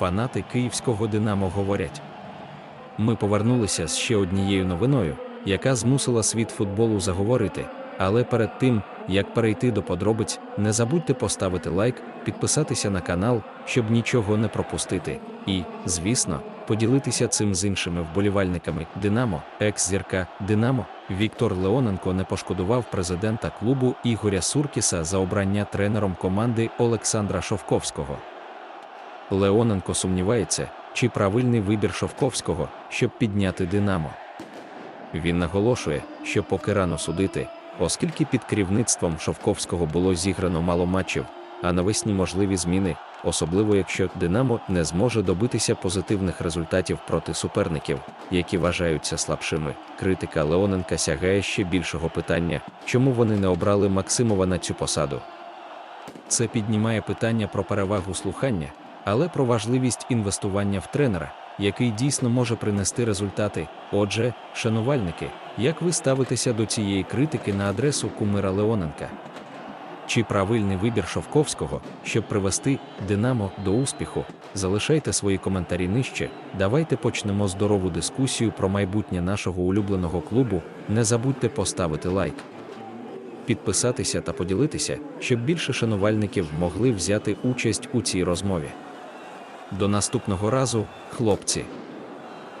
фанати київського Динамо говорять. Ми повернулися з ще однією новиною, яка змусила світ футболу заговорити. Але перед тим, як перейти до подробиць, не забудьте поставити лайк, підписатися на канал, щоб нічого не пропустити. І, звісно, поділитися цим з іншими вболівальниками. Динамо, екс-зірка Динамо, Віктор Леоненко не пошкодував президента клубу Ігоря Суркіса за обрання тренером команди Олександра Шовковського. Леоненко сумнівається, чи правильний вибір Шовковського, щоб підняти Динамо. Він наголошує, що поки рано судити, оскільки під керівництвом Шовковського було зіграно мало матчів, а навесні можливі зміни, особливо якщо Динамо не зможе добитися позитивних результатів проти суперників, які вважаються слабшими. Критика Леоненка сягає ще більшого питання, чому вони не обрали Максимова на цю посаду. Це піднімає питання про перевагу слухання, але про важливість інвестування в тренера, який дійсно може принести результати. Отже, шанувальники, як ви ставитеся до цієї критики на адресу кумира Леоненка? Чи правильний вибір Шовковського, щоб привести Динамо до успіху? Залишайте свої коментарі нижче. Давайте почнемо здорову дискусію про майбутнє нашого улюбленого клубу. Не забудьте поставити лайк, підписатися та поділитися, щоб більше шанувальників могли взяти участь у цій розмові. До наступного разу, хлопці!